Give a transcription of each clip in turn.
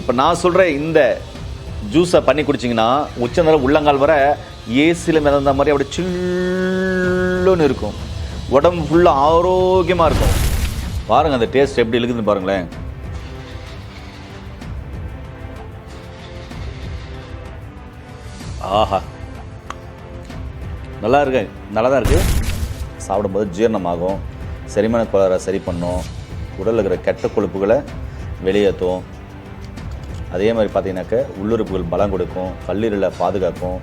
இப்போ நான் சொல்கிற இந்த ஜூஸை பண்ணி குடிச்சிங்கன்னா உச்சந்தர உள்ளங்கால் வர ஏசியில் மிதந்த மாதிரி அப்படியே சில்லுன்னு இருக்கும். உடம்பு ஃபுல்லாக ஆரோக்கியமாக இருக்கும். பாருங்கள் அந்த டேஸ்ட் எப்படி இருக்குதுன்னு பாருங்களேன். ஆஹா. நல்லா இருக்கு. நல்லா தான் இருக்குது சாப்பிடும்போது ஜீரணமாகும். செரிமான கோளாறை சரி பண்ணும். உடலில் இருக்கிற கெட்ட கொழுப்புகளை வெளியேற்றும். அதே மாதிரி பார்த்தீங்கன்னாக்க உள்ளுறுப்புகள் பலம் கொடுக்கும் கல்லீரலை பாதுகாக்கும்.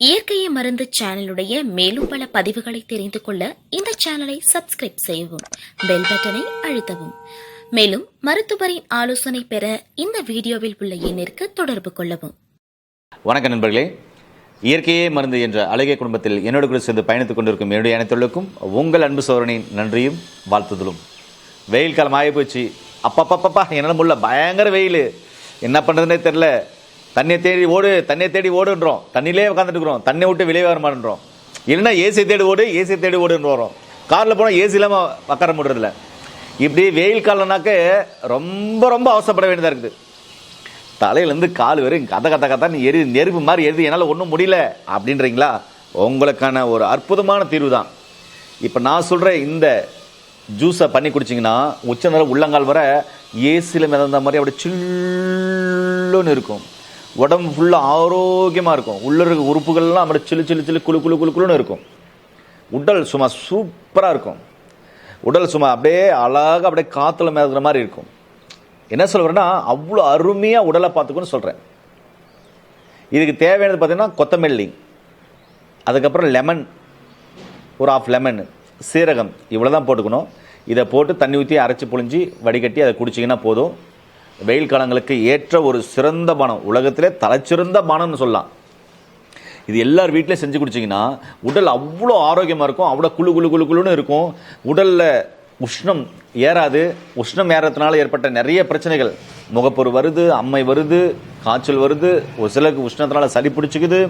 இயற்கையை மருந்து சேனலுடைய மேலும் பல பதிவுகளை தெரிந்து கொள்ள இந்த சேனலை சப்ஸ்கிரைப் செய்யவும் பெல் பட்டனை அழுத்தவும். மேலும் மருத்துவரின் ஆலோசனை பெற இந்த வீடியோவில் உள்ள எண்ணிற்கு தொடர்பு கொள்ளவும். வணக்கம் நண்பர்களே. இயற்கையே மருந்து என்ற அழகிய குடும்பத்தில் என்னோடு கூட சேர்ந்து பயணித்துக் கொண்டிருக்கும் என்னுடைய அனைத்துள்ளுக்கும் உங்கள் அன்பு சோழனின் நன்றியும் வாழ்த்துதலும். வெயில் காலம் ஆகி போச்சு அப்பப்பப்பப்பா என்னால் முடியல. பயங்கர வெயில். என்ன பண்ணுறதுனே தெரில தண்ணியை தேடி ஓடு தண்ணியை தேடி ஓடுன்றோம். தண்ணியிலே உட்காந்துட்டுருக்குறோம் தண்ணியை விட்டு வெளியே வர மாட்டேன்றோம். இல்லைன்னா ஏசி தேடி ஓடு ஏசி தேடி ஓடுன்னு வரோம் காரில் போனால் ஏசி இல்லாமல் உட்கார முடியறதில்ல. இப்படி வெயில் காலம்னாக்க ரொம்ப ரொம்ப அவசரப்பட வேண்டியதாக இருக்குது. தலையிலேருந்து கால் வரும் கதை கதை கதை எரி நெருப்பு மாதிரி எரிது என்னால் ஒன்றும் முடியல. அப்படின்றீங்களா? உங்களுக்கான ஒரு அற்புதமான தீர்வு தான் இப்போ நான் சொல்கிற இந்த ஜூஸை பண்ணி குடிச்சிங்கன்னா உச்ச நேரம் உள்ளங்கால் வர ஏசியில் மிதந்த மாதிரி அப்படியே சில்லுன்னு இருக்கும். உடம்பு ஃபுல்லாக ஆரோக்கியமாக இருக்கும். உள்ள இருக்க உறுப்புகள்லாம் அப்படியே சில்லு சில்லு சில்லு குழு குழு குழு குளுன்னு இருக்கும். உடல் சும்மா சூப்பராக இருக்கும். உடல் சும்மா அப்படியே அழகாக அப்படியே காற்றுல மிதக்கிற மாதிரி இருக்கும். என்ன சொல்கிறேன்னா அவ்வளோ அருமையாக உடலை பார்த்துக்கணும்னு சொல்கிறேன் இதுக்கு தேவையானது பார்த்தீங்கன்னா கொத்தமல்லி அதுக்கப்புறம் லெமன் ஒரு ஆஃப் லெமன் சீரகம் இவ்வளோ தான் போட்டுக்கணும். இதை போட்டு தண்ணி ஊற்றி அரைச்சி புழிஞ்சி வடிகட்டி அதை குடிச்சிங்கன்னா போதும். வெயில் காலங்களுக்கு ஏற்ற ஒரு சிறந்த பானம் உலகத்திலே தலைச்சிறந்த பானம்னு சொல்லலாம். இது எல்லார் வீட்லேயும் செஞ்சு குடிச்சிங்கன்னா உடல் அவ்வளோ ஆரோக்கியமாக இருக்கும் அவ்வளோ குழு குழு குழு குழுன்னு இருக்கும். உடலில் உஷ்ணம் ஏறாது. உஷ்ணம் ஏறதுனால ஏற்பட்ட நிறைய பிரச்சனைகள். முகப்பொரு வருது அம்மை வருது காய்ச்சல் வருது ஒரு சிலருக்கு உஷ்ணத்தினால சளி பிடிச்சிக்குது.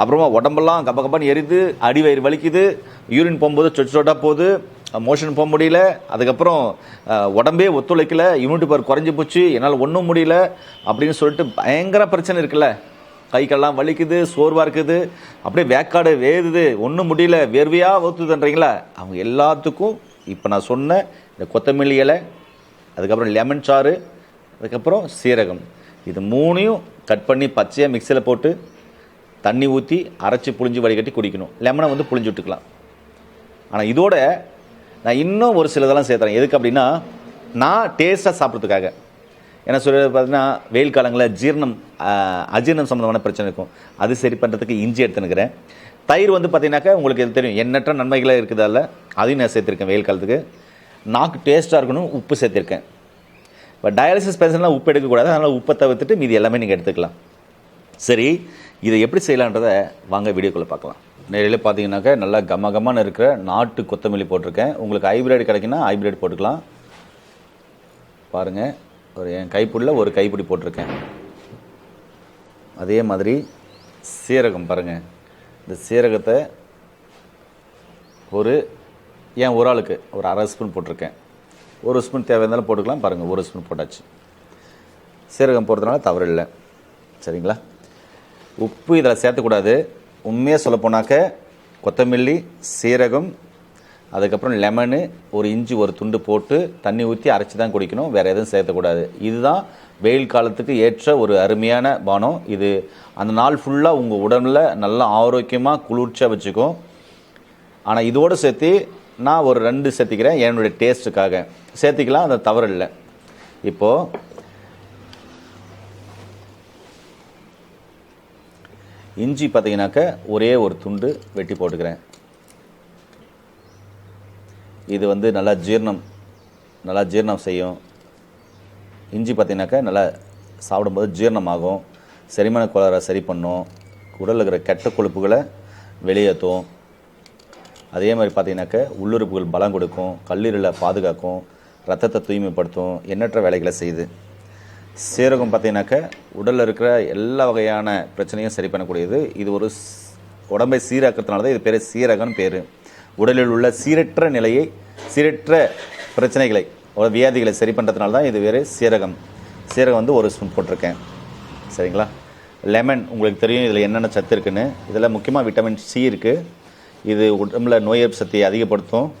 அப்புறமா உடம்பெல்லாம் கப்ப கப்பன்னு எரிது அடி வயிறு வலிக்குது. யூரின் போகும்போது சொச்சு சொட்டா போகுது மோஷன் போக முடியல அதுக்கப்புறம் உடம்பே ஒத்துழைக்கல இம்யூனிட்டி பவர் குறைஞ்சி போச்சு என்னால் ஒன்றும் முடியல அப்படின்னு சொல்லிட்டு பயங்கர பிரச்சனை இருக்குல்ல. கை கால்லாம் வலிக்குது சோர்வாக இருக்குது அப்படியே வேக்காடு வேறுது ஒன்றும் முடியல வேர்வையாக ஊற்றுதுன்றீங்களா அவங்க எல்லாத்துக்கும் இப்போ நான் சொன்ன இந்த கொத்தமல்லி இலை அதுக்கப்புறம் லெமன் சாறு அதுக்கப்புறம் சீரகம். இது மூணையும் கட் பண்ணி பச்சையாக மிக்சியில் போட்டு தண்ணி ஊற்றி அரைச்சி புழிஞ்சு வடிகட்டி குடிக்கணும். லெமனை வந்து புழிஞ்சு விட்டுக்கலாம். ஆனால் இதோட நான் இன்னும் ஒரு சிலதெல்லாம் சேர்த்துறேன். எதுக்கு அப்படின்னா நான் டேஸ்ட்டாக சாப்பிட்றதுக்காக. என்ன சொல்கிறது பார்த்தீங்கன்னா வெயில் காலங்களில் ஜீரணம் அஜீரணம் சம்மந்தமான பிரச்சனை இருக்கும். அது சரி பண்ணுறதுக்கு இஞ்சி எடுத்துனுக்கிறேன் தயிர் வந்து பார்த்தீங்கன்னாக்கா உங்களுக்கு இது தெரியும் எண்ணற்ற நன்மைகளாக இருக்குதால அதையும் நான் சேர்த்துருக்கேன் வெயில் காலத்துக்கு. நாக்கு டேஸ்ட்டாக இருக்கணும் உப்பு சேர்த்துருக்கேன். இப்போ டயாலிசிஸ் பேஷண்ட்லாம் உப்பு எடுக்கக்கூடாது அதனால் உப்பை தவிர்த்துட்டு மீதி எல்லாமே நீங்கள் எடுத்துக்கலாம். சரி இதை எப்படி செய்யலான்றதை வாங்க வீடியோக்குள்ளே பார்க்கலாம். நேரில் பார்த்தீங்கன்னாக்கா நல்லா கம கமன்னு இருக்கிற நாட்டு கொத்தமல்லி போட்டிருக்கேன். உங்களுக்கு ஹைப்ரிட் கிடைக்குன்னா ஹைப்ரிட் போட்டுக்கலாம். பாருங்கள் ஒரு என் கைப்பிடியில் ஒரு கைப்பிடி போட்டிருக்கேன். அதே மாதிரி சீரகம் பாருங்கள் இந்த சீரகத்தை ஒரு ஏன் ஒரு ஆளுக்கு ஒரு அரை ஸ்பூன் போட்டிருக்கேன். ஒரு ஸ்பூன் தேவை இருந்தாலும் போட்டுக்கலாம். பாருங்கள் ஒரு ஸ்பூன் போட்டாச்சு. சீரகம் போடுறதுனால தவறு இல்லை. சரிங்களா? உப்பு இதில் சேர்த்துக்கூடாது. உண்மையாக சொல்ல போனாக்க கொத்தமல்லி சீரகம் அதுக்கப்புறம் லெமனு ஒரு இஞ்சி ஒரு துண்டு போட்டு தண்ணி ஊற்றி அரைச்சி தான் குடிக்கணும். வேறு எதுவும் சேர்த்தக்கூடாது இதுதான் வெயில் காலத்துக்கு ஏற்ற ஒரு அருமையான பானம். இது அந்த நாள் ஃபுல்லாக உங்கள் உடம்புல நல்லா ஆரோக்கியமாக குளிர்ச்சியாக வச்சுக்கும் ஆனால் இதோடு சேர்த்து நான் ஒரு ரெண்டு சேர்த்திக்கிறேன். என்னுடைய டேஸ்ட்டுக்காக சேர்த்திக்கலாம் அந்த தவறு இல்லை. இப்போது இஞ்சி பார்த்தீங்கன்னாக்க ஒரே ஒரு துண்டு வெட்டி போட்டுக்கிறேன். இது வந்து நல்லா ஜீரணம் நல்லா ஜீரணம் செய்யும். இஞ்சி பார்த்தீங்கன்னாக்கா நல்லா சாப்பிடும்போது ஜீரணமாகும். செரிமான கோளாறை சரி பண்ணும். உடலில் இருக்கிற கெட்ட கொழுப்புகளை வெளியேற்றும். அதே மாதிரி பார்த்தீங்கன்னாக்க உள்ளுறுப்புகள் பலம் கொடுக்கும். கல்லீரலை பாதுகாக்கும். ரத்தத்தை தூய்மைப்படுத்தும். எண்ணற்ற வேலைகளை செய்யுது. சீரகம் பார்த்தீங்கன்னாக்க உடலில் இருக்கிற எல்லா வகையான பிரச்சனையும் சரி பண்ணக்கூடியது. இது ஒரு ஸ்- உடம்பை சீராக்கிறதுனால தான் இது பேர் சீரகம்னு பேர். உடலில் உள்ள சீரற்ற நிலையை சீரற்ற பிரச்சனைகளை ஒரு வியாதிகளை சரி பண்ணுறதுனால தான் இது வேறு சீரகம். சீரகம் வந்து ஒரு ஸ்பூன் போட்டிருக்கேன். சரிங்களா? லெமன் உங்களுக்கு தெரியும் இதில் என்னென்ன சத்து இருக்குன்னு. இதில் முக்கியமாக விட்டமின் சி இருக்குது இது உடம்புல நோய் எதிர்ப்பு சக்தியை அதிகப்படுத்தும்.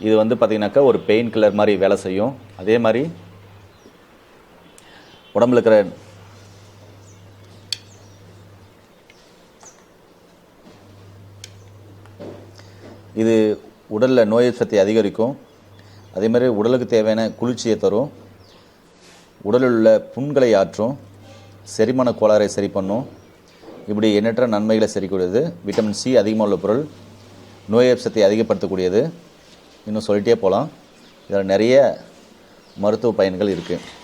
இது வந்து பார்த்திங்கனாக்கா ஒரு பெயின் கில்லர் மாதிரி வேலை செய்யும். அதே மாதிரி உடம்புல இருக்கிற இது உடலில் நோய் எதிர்ப்பு அதிகரிக்கும். அதே மாதிரி உடலுக்கு தேவையான குளிர்ச்சியை தரும். உடலில் உள்ள புண்களை ஆற்றும். செரிமான கோளாறை சரி பண்ணும். இப்படி எண்ணற்ற நன்மைகளை சரிக்கூடியது விட்டமின் சி அதிகமாக உள்ள பொருள். நோய் எதிர்ப்பு சக்தியை அதிகப்படுத்தக்கூடியது. இன்னும் சொல்லிட்டே போகலாம் இதில் நிறைய மருத்துவ பயன்கள் இருக்குது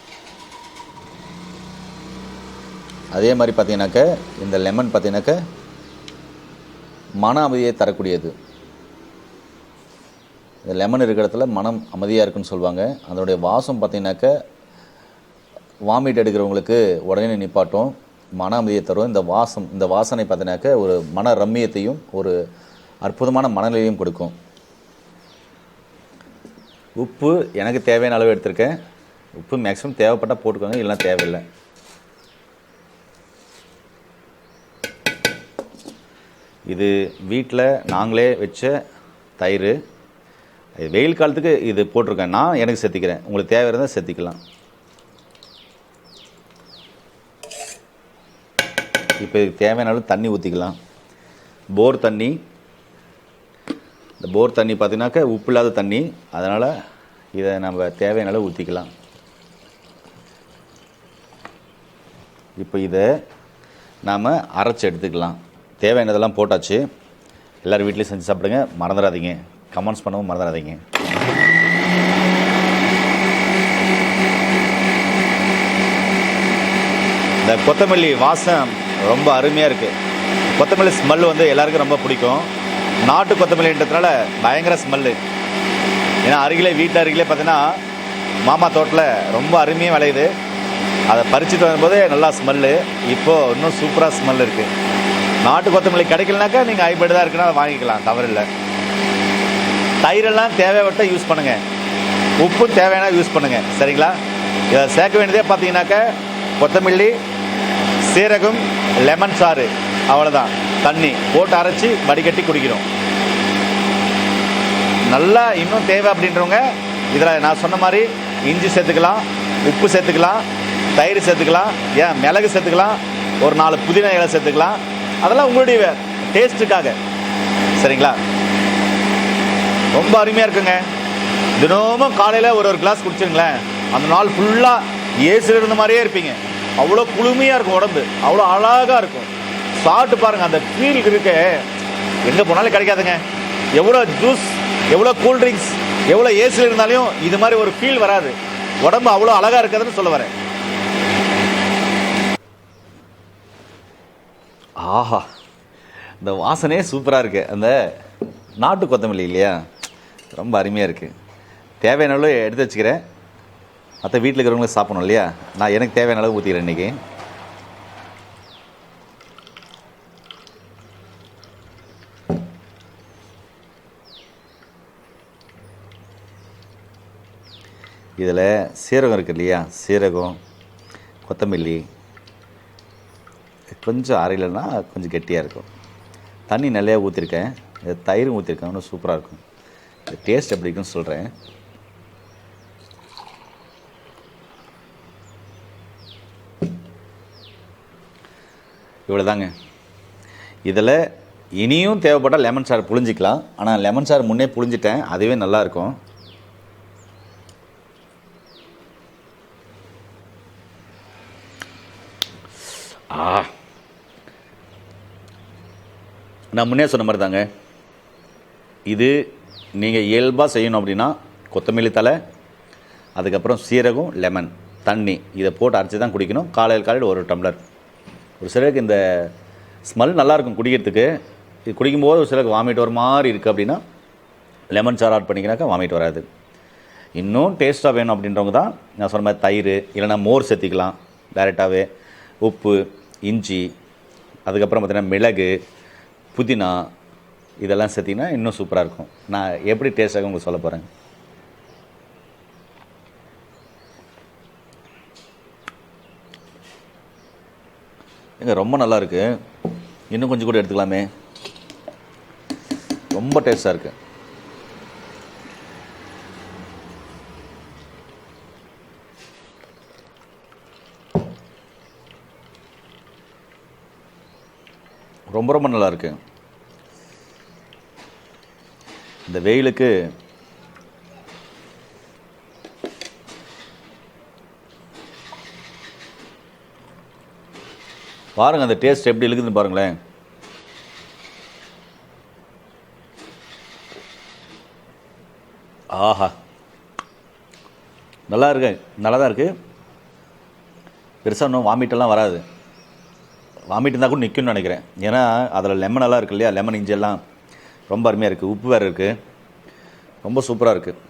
அதே மாதிரி பார்த்தீங்கன்னாக்க இந்த லெமன் பார்த்தீங்கன்னாக்க மன அமைதியை தரக்கூடியது. இந்த லெமன் இருக்கிற இடத்துல மனம் அமைதியாக இருக்குன்னு சொல்லுவாங்க. அதனுடைய வாசம் பார்த்தீங்கன்னாக்க வாமிட் எடுக்கிறவங்களுக்கு உடனே நிப்பாட்டும். மன அமைதியை தரும். இந்த வாசம் இந்த வாசனை பார்த்தீங்கன்னாக்க ஒரு மன ரம்மியத்தையும் ஒரு அற்புதமான மனநிலையும் கொடுக்கும். உப்பு எனக்கு தேவையான அளவு எடுத்திருக்கேன். உப்பு மேக்ஸிமம் தேவைப்பட்டால் போட்டுக்கோங்க இல்லைன்னா தேவையில்லை. இது வீட்டில் நாங்களே வச்ச தயிர். இது வெயில் காலத்துக்கு இது போட்டிருக்கேன். நான் எனக்கு செத்திக்கிறேன். உங்களுக்கு தேவை இருந்தால் செத்திக்கலாம். இப்போ இதுக்கு தேவையான அளவு தண்ணி ஊற்றிக்கலாம் போர் தண்ணி. இந்த போர் தண்ணி பார்த்தீங்கன்னாக்கா உப்பு இல்லாத தண்ணி. அதனால் இதை நம்ம தேவையான அளவு ஊற்றிக்கலாம் இப்போ இதை நாம் அரைச்சி எடுத்துக்கலாம். தேவையானதெல்லாம் போட்டாச்சு. எல்லோரும் வீட்லேயும் செஞ்சு சாப்பிடுங்க. மறந்துடாதீங்க கமெண்ட்ஸ் பண்ணவும் மறந்துடாதீங்க இந்த கொத்தமல்லி வாசம் ரொம்ப அருமையாக இருக்குது கொத்தமல்லி ஸ்மெல் வந்து எல்லாருக்கும் ரொம்ப பிடிக்கும். நாட்டு கொத்தமல்லின்றதுனால பயங்கர ஸ்மெல்லு ஏன்னா அருகிலே வீட்டு அருகிலே பார்த்தீங்கன்னா மாமா தோட்டில் ரொம்ப அருமையாக விளையுது. அதை பறிச்சுட்டு வரும்போது நல்லா ஸ்மெல்லு இப்போது இன்னும் சூப்பராக ஸ்மெல் இருக்குது நாட்டு கொத்தமல்லி கிடைக்கலனாக்கா நீங்கள் ஹைபிரிட் தான் இருக்குன்னா அதை வாங்கிக்கலாம் தவறில்லை. தயிரெல்லாம் தேவைப்பட்ட யூஸ் பண்ணுங்கள் உப்பு தேவையான யூஸ் பண்ணுங்கள் சரிங்களா? இதை சேர்க்க வேண்டியதே பார்த்தீங்கன்னாக்கா கொத்தமல்லி சீரகம் லெமன் சாறு. அவ்வளோதான் தண்ணி போட்டு அரைச்சி வடிகட்டி குடிக்கணும் நல்லா இன்னும் தேவை அப்படின்றவங்க இதில் நான் சொன்ன மாதிரி இஞ்சி சேர்த்துக்கலாம் உப்பு சேர்த்துக்கலாம் தயிர் சேர்த்துக்கலாம் ஏன் மிளகு சேர்த்துக்கலாம் ஒரு நாலு புதினா இலை சேர்த்துக்கலாம் அதெல்லாம் உங்களுடைய டேஸ்ட்டுக்காக. சரிங்களா? ரொம்ப அருமையாக இருக்குங்க. தினமும் காலையில் ஒரு ஒரு கிளாஸ் குடிச்சிருங்களேன். அந்த நாள் ஃபுல்லாக ஏசில் இருந்த மாதிரியே இருப்பீங்க. அவ்வளோ குளுமையாக இருக்கும் உடம்பு. அவ்வளோ அழகாக இருக்கும். சாப்பிட்டு பாருங்கள் அந்த ஃபீல் இருக்க. எங்கே போனாலும் கிடைக்காதுங்க. எவ்வளோ ஜூஸ் எவ்வளோ கூல்ட்ரிங்க்ஸ் எவ்வளோ ஏசியில் இருந்தாலும் இது மாதிரி ஒரு ஃபீல் வராது. உடம்பு அவ்வளோ அழகாக இருக்கிறதுன்னு சொல்ல வரேன். ஆஹா. இந்த வாசனையே சூப்பராக இருக்குது அந்த நாட்டு கொத்தமல்லி இல்லையா? ரொம்ப அருமையாக இருக்குது தேவையான அளவு எடுத்து வச்சுக்கிறேன். மற்ற வீட்டில் இருக்கிறவங்களுக்கு சாப்பிடணும் இல்லையா? நான் எனக்கு தேவையான அளவு ஊற்றிக்கிறேன் இன்றைக்கி இதில் சீரகம் இருக்குது இல்லையா? சீரகம் கொத்தமல்லி கொஞ்சம் அரையிலனா கொஞ்சம் கெட்டியாக இருக்கும். தண்ணி நிறையா ஊற்றிருக்கேன் இது தயிரும் ஊற்றிருக்கேன் இன்னும் சூப்பராக இருக்கும். இந்த டேஸ்ட் எப்படி இருக்குன்னு சொல்கிறேன் இவ்வளோதாங்க இதில் இனியும் தேவைப்பட்டால் லெமன் சார் புழிஞ்சிக்கலாம். ஆனால் லெமன் சார் முன்னே புழிஞ்சிட்டேன். அதுவே நல்லாயிருக்கும் நான் முன்னே சொன்ன மாதிரி தாங்க இது நீங்கள் இயல்பாக செய்யணும் அப்படின்னா கொத்தமல்லி தலை அதுக்கப்புறம் சீரகம் லெமன் தண்ணி. இதை போட்டு அரைச்சி தான் குடிக்கணும். காலையில் காலையில் ஒரு டம்ளர். ஒரு சிலருக்கு இந்த ஸ்மெல் நல்லாயிருக்கும் குடிக்கிறதுக்கு. இது குடிக்கும்போது ஒரு சிலருக்கு வாமிட் வர மாதிரி இருக்குது அப்படின்னா லெமன் சார் ஆட் பண்ணிக்கினாக்கா வாமிட் வராது. இன்னும் டேஸ்ட்டாக வேணும் அப்படின்றவங்க தான் நான் சொன்ன மாதிரி தயிர் இல்லைன்னா மோர் சேர்த்திக்கலாம். டைரெக்டாகவே உப்பு இஞ்சி அதுக்கப்புறம் பார்த்திங்கன்னா மிளகு புதினா இதெல்லாம் சேர்த்திங்கன்னா இன்னும் சூப்பராக இருக்கும். நான் எப்படி டேஸ்ட்டாக உங்களுக்கு சொல்ல போகிறேன் ஏங்க ரொம்ப நல்லா இருக்குது இன்னும் கொஞ்சம் கூட எடுத்துக்கலாமே. ரொம்ப டேஸ்ட்டாக இருக்குது ரொம்ப ரொம்ப நல்லா இருக்கு. இந்த வெயிலுக்கு பாருங்க அந்த டேஸ்ட் எப்படி இருக்குதுன்னு பாருங்களேன். ஆஹா. நல்லா இருக்கு. நல்லா தான் இருக்குது பெருசாக இன்னும் வாமிட்டெல்லாம் வராது. வாமிட் இருந்தால் கூட நிற்கும்னு நினைக்கிறேன். ஏன்னா அதில் லெமன் எல்லாம் இருக்கு இல்லையா? லெமன் இஞ்செல்லாம் ரொம்ப அருமையாக இருக்குது உப்பு வேறு இருக்குது ரொம்ப சூப்பராக இருக்குது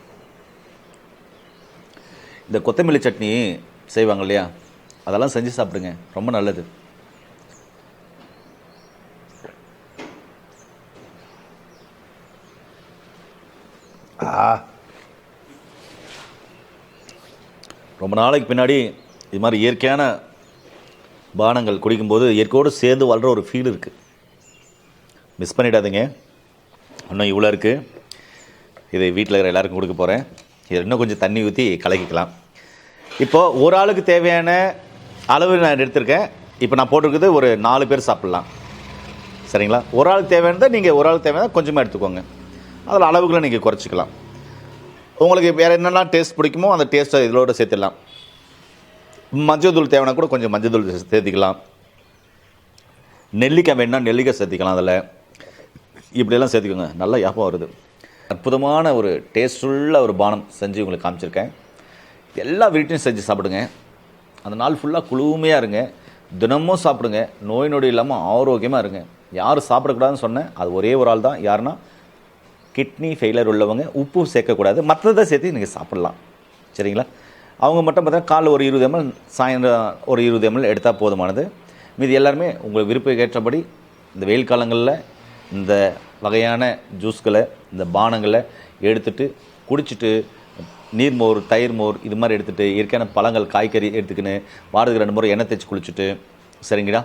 இந்த கொத்தமல்லி சட்னி செய்வாங்க இல்லையா? அதெல்லாம் செஞ்சு சாப்பிடுங்க. ரொம்ப நல்லது. ஆ. ரொம்ப நாளைக்கு பின்னாடி இது மாதிரி இயற்கையான பானங்கள் குடிக்கும்போது இயற்கையோடு சேர்ந்து வாழ்கிற ஒரு ஃபீல் இருக்குது மிஸ் பண்ணிடாதீங்க. இன்னும் இவ்வளோ இருக்குது இதை வீட்டில் இருக்கிற எல்லாருக்கும் கொடுக்க போகிறேன் இதில் இன்னும் கொஞ்சம் தண்ணி ஊற்றி கலக்கிக்கலாம். இப்போது ஒரு ஆளுக்கு தேவையான அளவு நான் எடுத்திருக்கேன். இப்போ நான் போட்டிருக்குது ஒரு நாலு பேர் சாப்பிட்லாம். சரிங்களா? ஒரு ஆளுக்கு தேவையானதை நீங்கள் ஒரு ஆளுக்கு தேவையானதை கொஞ்சமாக எடுத்துக்கோங்க. அதில் அளவுகளை நீங்கள் குறைச்சிக்கலாம். உங்களுக்கு வேறு என்னென்ன டேஸ்ட் பிடிக்குமோ அந்த டேஸ்ட்டை இதோட சேர்த்துடலாம். மஞ்சள் தேவைன்னா கூட கொஞ்சம் மஞ்சள் சேர்த்துக்கலாம் சேர்த்திக்கலாம். நெல்லிக்காய் வேணுன்னா நெல்லிக்காய் சேர்த்திக்கலாம் அதில். இப்படியெல்லாம் சேர்த்துக்கோங்க. நல்லா ஞாபகம் வருது. அற்புதமான ஒரு டேஸ்டுள்ள ஒரு பானம் செஞ்சு உங்களுக்கு காமிச்சிருக்கேன். எல்லா வீட்டையும் செஞ்சு சாப்பிடுங்க. அந்த நாள் ஃபுல்லாக குளுமையாக இருங்க. தினமும் சாப்பிடுங்க. நோய் நொடி இல்லாமல் ஆரோக்கியமாக இருங்க. யார் சாப்பிடக்கூடாதுன்னு சொன்னேன். அது ஒரே ஒரு ஆள் தான். யாருன்னா கிட்னி ஃபெயிலர் உள்ளவங்க உப்பு சேர்க்கக்கூடாது. மற்றதை சேர்த்து நீங்கள் சாப்பிட்லாம். சரிங்களா? அவங்க மட்டும் பார்த்தா காலைல ஒரு இருபது எம்எல் சாயந்தரம் ஒரு இருபது எம்எல் எடுத்தால் போதுமானது. மீதி எல்லாருமே உங்கள் விருப்பம் ஏற்றபடி இந்த வெயில் காலங்களில் இந்த வகையான ஜூஸ்களை இந்த பானங்களை எடுத்துட்டு குடிச்சிட்டு நீர்மோர் தயிர் மோர் இது மாதிரி எடுத்துகிட்டு இயற்கையான பழங்கள் காய்கறி எடுத்துக்கின்னு வாரத்துக்கு ரெண்டு முறை எண்ணெய் தேய்ச்சி குளிச்சுட்டு சரிங்களா?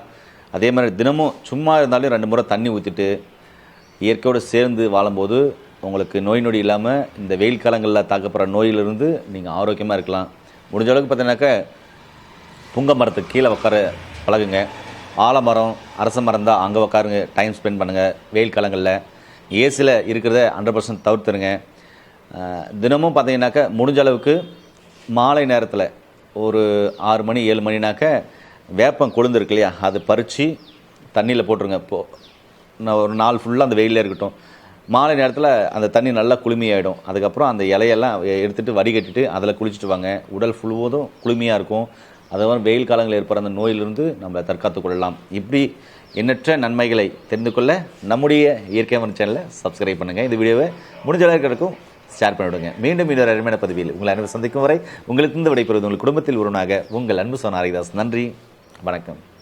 அதே மாதிரி தினமும் சும்மா இருந்தாலும் ரெண்டு முறை தண்ணி ஊற்றிட்டு இயற்கையோடு சேர்ந்து வாழும்போது உங்களுக்கு நோய் நொடி இல்லாமல் இந்த வெயில் காலங்களில் தாக்கப்படுற நோயிலிருந்து நீங்கள் ஆரோக்கியமாக இருக்கலாம். முடிஞ்ச அளவுக்கு பார்த்தீங்கன்னாக்கா புங்க மரத்துக்கு கீழே உட்கார பழகுங்க. ஆலமரம் அரச மரம் தான் அங்கே உட்காருங்க டைம் ஸ்பெண்ட் பண்ணுங்கள் வெயில் காலங்களில். ஏசியில் இருக்கிறத ஹண்ட்ரட் பர்சன்ட் தவிர்த்துருங்க. தினமும் பார்த்தீங்கன்னாக்க முடிஞ்ச அளவுக்கு மாலை நேரத்தில் ஒரு ஆறு மணி ஏழு மணினாக்க வேப்பம் கொழுந்து இருக்கு இல்லையா அது பறித்து தண்ணியில் போட்டுருங்க. இப்போது நான் ஒரு நாள் ஃபுல்லாக அந்த வெயிலில் இருக்கட்டும். மாலை நேரத்தில் அந்த தண்ணி நல்லா குளுமையாயிடும். அதுக்கப்புறம் அந்த இலையெல்லாம் எடுத்துகிட்டு வடிகட்டிட்டு அதில் குளிச்சுட்டு வாங்க. உடல் முழுவதும் குளுமையாக இருக்கும். அதுவும் வெயில் காலங்களில் ஏற்படுற அந்த நோயிலிருந்து நம்மளை தற்காத்து கொள்ளலாம். இப்படி எண்ணற்ற நன்மைகளை தெரிந்து கொள்ள நம்முடைய இயற்கை மன சேனலை சப்ஸ்கிரைப் பண்ணுங்கள் இந்த வீடியோவை முடிஞ்ச அளவுக்கு ஷேர் பண்ணிவிடுங்க மீண்டும் இன்னொரு அருமையான பதிவில் உங்களை அன்பு சந்திக்கும் வரை உங்களுக்கு இந்த விடைபெறுவது உங்கள் குடும்பத்தில் ஒருவனாக உங்கள் அன்பு சோனாரிதாஸ் நன்றி. வணக்கம்.